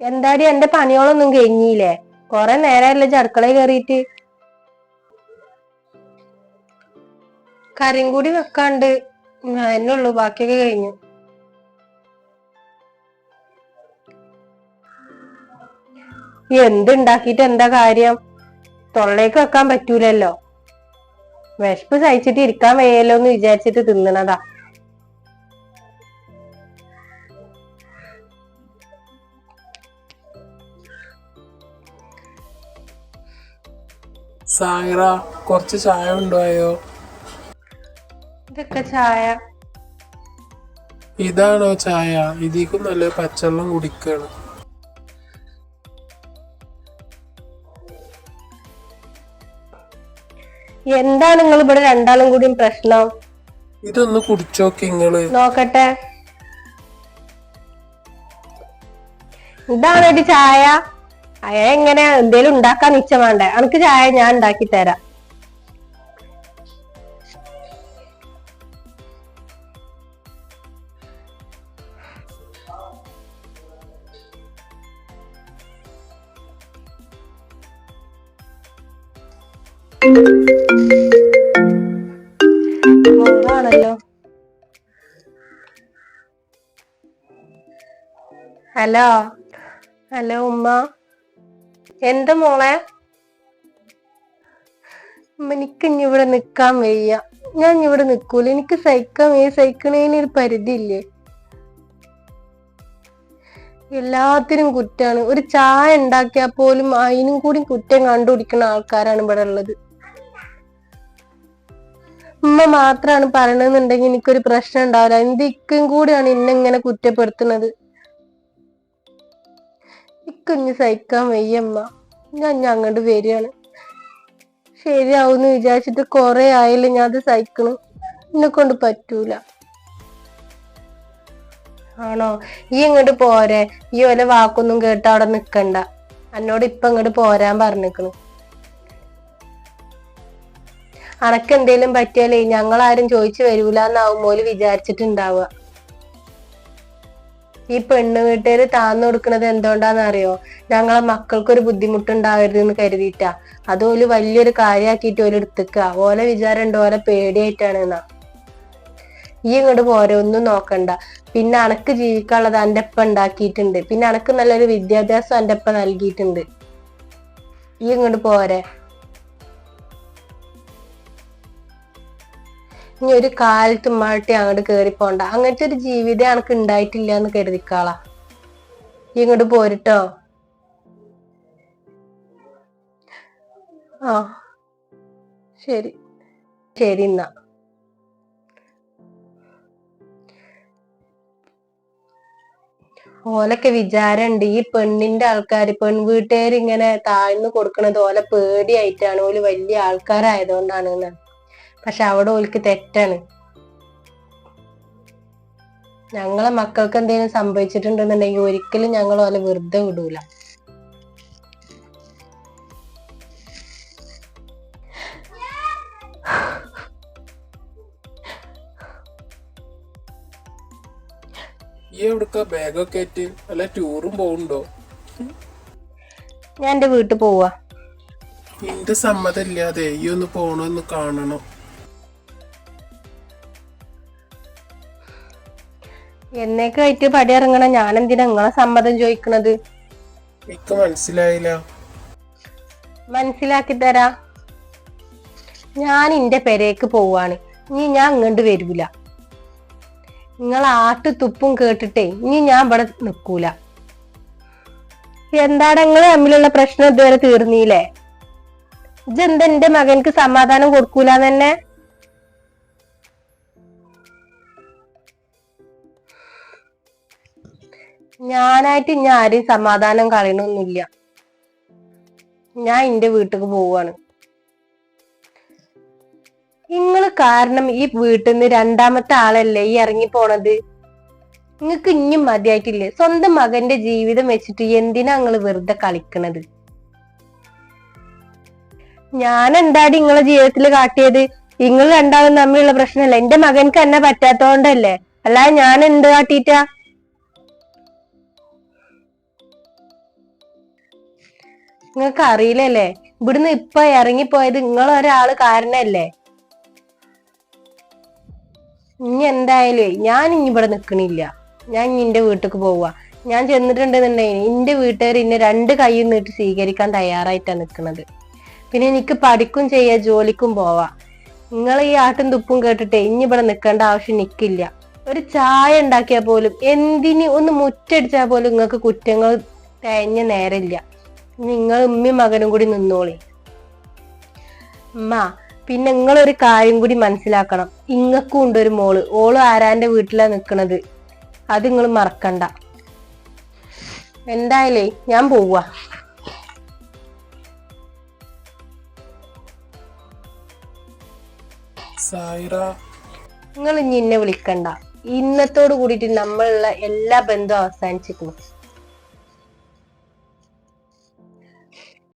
എന്താടി എന്റെ പണിയോളൊന്നും കഴിഞ്ഞില്ലേ? കൊറേ നേരമല്ലേ ചടുക്കള കയറിയിട്ട് കറിയും കൂടി വെക്കാണ്ട് അതിനുള്ളൂ ബാക്കിയൊക്കെ കഴിഞ്ഞു. എന്തുണ്ടാക്കിട്ട് എന്താ കാര്യം? തൊള്ളേക്ക് വെക്കാൻ പറ്റൂലല്ലോ. വിശപ്പ് സഹിച്ചിട്ട് ഇരിക്കാൻ വയ്യല്ലോ എന്ന് വിചാരിച്ചിട്ട് തിന്നണതാ. സായറ കുറച്ച് ചായ ഉണ്ടായോ ഇതൊക്കെ ചായ. ഇതാണോ ചായ? ഇതിക്കും നല്ല പച്ചവെള്ളം കുടിക്കണം. എന്താണ് നിങ്ങൾ ഇവിടെ രണ്ടാളും കൂടിയും പ്രശ്നം? ഇതൊന്ന് കുടിച്ചോക്ക് നിങ്ങൾ. നോക്കട്ടെ. ഇതാണോ ചായ? അയ എങ്ങനെ എന്തേലും ഉണ്ടാക്കാൻ നിച്ച വേണ്ടേ അനക്ക് ചായ ഞാൻ ഉണ്ടാക്കി തരാം. ഹലോ. ഹലോ ഉമ്മ. എന്താ മോളെ? എനിക്ക് ഇനി ഇവിടെ നിക്കാൻ വയ്യ. ഞാൻ ഇവിടെ നിക്കൂല. എനിക്ക് സഹിക്കാൻ വയ്യ. സഹിക്കണേന് ഒരു പരിധി ഇല്ലേ എല്ലാത്തിനും കുറ്റാണ്. ഒരു ചായ ഉണ്ടാക്കിയാൽ പോലും അതിനും കൂടി കുറ്റം കണ്ടുപിടിക്കുന്ന ആൾക്കാരാണ് ഇവിടെ ഉള്ളത്. ഉമ്മ മാത്രാണ് പറയണെന്നുണ്ടെങ്കിൽ എനിക്കൊരു പ്രശ്നം ഉണ്ടാവില്ല. എന്തിക്കും കൂടിയാണ് എന്നെ ഇങ്ങനെ കുറ്റപ്പെടുത്തുന്നത്. ഇക്കുഞ്ഞ് സഹിക്കാൻ വയ്യമ്മ. ഞാൻ അങ്ങോട്ട് വരികയാണ്. ശരിയാവുന്നു വിചാരിച്ചിട്ട് കൊറേ ആയില്ലേ ഞാൻ അത് സഹിക്കണം. എന്നെ കൊണ്ട് പറ്റൂല. ആണോ? ഈ ഇങ്ങോട്ട് പോരെ. ഈ ഓലെ വാക്കൊന്നും കേട്ട് അവിടെ നിക്കണ്ട. എന്നോട് ഇപ്പൊ ഇങ്ങോട്ട് പോരാൻ പറഞ്ഞിക്കണു. അനക്ക് എന്തേലും പറ്റിയാലേ ഞങ്ങളാരും ചോദിച്ചു വരൂല എന്നാവും മോൽ വിചാരിച്ചിട്ടുണ്ടാവുക. ഈ പെണ്ണ് വീട്ടുകാര് താന്നു കൊടുക്കുന്നത് എന്തുകൊണ്ടാന്ന് അറിയോ ഞങ്ങളെ മക്കൾക്കൊരു ബുദ്ധിമുട്ടുണ്ടാവരുത് എന്ന് കരുതിയിട്ടാ. അത് ഓൽ വലിയൊരു കാര്യമാക്കിയിട്ട് ഓൽ എടുത്തേക്ക. ഓലെ വിചാരം ഉണ്ട് ഓലെ പേടിയായിട്ടാണ് എന്നാ ഈ ഇങ്ങോട്ട് പോരെ ഒന്നും നോക്കണ്ട. പിന്നെ അനക്ക് ജീവിക്കാനുള്ളത് അന്റെ അപ്പ ഉണ്ടാക്കിയിട്ടുണ്ട്. പിന്നെ അനക്ക് നല്ലൊരു വിദ്യാഭ്യാസം അന്റെ അപ്പ നൽകിയിട്ടുണ്ട്. ഈ ഇങ്ങോട്ട് പോരെ. ഇനി ഒരു കാലത്ത് മാട്ടി അങ്ങോട്ട് കേറി പോണ്ട. അങ്ങനത്തെ ഒരു ജീവിതം എനക്ക് ഉണ്ടായിട്ടില്ല എന്ന് കരുതിക്കാളാ. ഇങ്ങോട്ട് പോരിട്ടോ. ആ ശരി. ശരി എന്നാ ഓലൊക്കെ വിചാരണ്ട് ഈ പെണ്ണിന്റെ ആൾക്കാര് പെൺവീട്ടുകാർ ഇങ്ങനെ താഴ്ന്നു കൊടുക്കണത് ഓലെ പേടിയായിട്ടാണ്. ഓൽ വലിയ ആൾക്കാരായതുകൊണ്ടാണ് എന്ന് പക്ഷെ അവിടെ ഓൽക്ക് തെറ്റാണ്. ഞങ്ങളെ മക്കൾക്ക് എന്തെങ്കിലും സംഭവിച്ചിട്ടുണ്ടെന്നുണ്ടെങ്കിൽ ഒരിക്കലും ഞങ്ങൾ ഓലെ വെറുതെ വിടൂല. എവിടുക്ക? ബാഗൊക്കെ ആയിട്ട് അല്ല ടൂറും പോവുണ്ടോ ഞാൻ എന്റെ വീട്ടിൽ പോവാ. നിന്റെ സമ്മതമില്ലാതെ ഈ ഒന്ന് പോണോന്ന് കാണണം. എന്നേക്ക് ആയിട്ട് പടി ഇറങ്ങണ ഞാൻ എന്തിനാ നിങ്ങളെ സമ്മതം ചോദിക്കണത്? എനിക്ക് മനസ്സിലായില്ല. മനസ്സിലാക്കി തരാ. ഞാൻ എന്റെ പെരേക്ക് പോവാണ്. ഇനി ഞാൻ ഇങ്ങോട്ട് വരൂല. നിങ്ങൾ ആട്ട് തുപ്പും കേട്ടിട്ടേ ഇനി ഞാൻ ഇവിടെ നിക്കൂല. എന്താണ് നിങ്ങൾ തമ്മിലുള്ള പ്രശ്നം ഇതുവരെ തീർന്നില്ലേ? ഇതെന്താ എന്റെ മകൻക്ക് സമാധാനം കൊടുക്കൂല ഞാനായിട്ട് ഇനി ആരെയും സമാധാനം കളയണമൊന്നുമില്ല ഞാൻ എന്റെ വീട്ടിൽ പോവാണ് നിങ്ങൾ കാരണം ഈ വീട്ടിൽ നിന്ന് രണ്ടാമത്തെ ആളല്ലേ ഈ ഇറങ്ങി പോണത്? നിങ്ങക്ക് ഇനിയും മതിയായിട്ടില്ലേ? സ്വന്തം മകന്റെ ജീവിതം വെച്ചിട്ട് എന്തിനാ നിങ്ങൾ വെറുതെ കളിക്കണത്? ഞാൻ എന്താടി നിങ്ങളെ ജീവിതത്തിൽ കാട്ടിയത്? നിങ്ങൾ രണ്ടാളും തമ്മിലുള്ള പ്രശ്നമല്ല എന്റെ മകൻക്ക് എന്നെ പറ്റാത്തോണ്ടല്ലേ? അല്ലാതെ ഞാൻ എന്ത് കാട്ടിയിട്ടാ നിങ്ങൾക്ക് അറിയില്ലല്ലേ ഇവിടുന്ന് ഇപ്പൊ ഇറങ്ങിപ്പോയത് നിങ്ങൾ ഒരാൾ കാരണല്ലേ ഇനി എന്തായാലേ ഞാൻ ഇനി ഇവിടെ നിക്കണില്ല. ഞാൻ ഇനി എന്റെ വീട്ടിക്ക് പോവാ. ഞാൻ ചെന്നിട്ടുണ്ടെന്നുണ്ടെങ്കിൽ എന്റെ വീട്ടുകാർ ഇന്നെ രണ്ട് കൈയും നീട്ടി സ്വീകരിക്കാൻ തയ്യാറായിട്ടാണ് നിക്കണത്. പിന്നെ എനിക്ക് പഠിക്കും ചെയ്യാ ജോലിക്കും പോവാ. നിങ്ങൾ ഈ ആട്ടും തുപ്പും കേട്ടിട്ട് ഇനി ഇവിടെ നിൽക്കേണ്ട ആവശ്യം നിക്കില്ല ഒരു ചായ ഉണ്ടാക്കിയാൽ പോലും എന്തിന് ഒന്ന് മുറ്റടിച്ചാൽ പോലും നിങ്ങൾക്ക് കുറ്റങ്ങൾ തേഞ്ഞ നേരമില്ല. നിങ്ങൾ ഉമ്മയും മകനും കൂടി നിന്നോളി. ഉമ്മ പിന്നെ നിങ്ങളൊരു കാര്യം കൂടി മനസ്സിലാക്കണം. ഇങ്ങക്കും ഉണ്ട് ഒരു മോൾ. ഓൾ ആരാന്റെ വീട്ടിലാ നിക്കണത്? അത് നിങ്ങൾ മറക്കണ്ട. എന്തായാലേ ഞാൻ പോവുക നിങ്ങൾ ഇനി എന്നെ വിളിക്കണ്ട. ഇന്നത്തോട് കൂടിയിട്ട് നമ്മളുള്ള എല്ലാ ബന്ധവും അവസാനിച്ചിരിക്കുന്നു.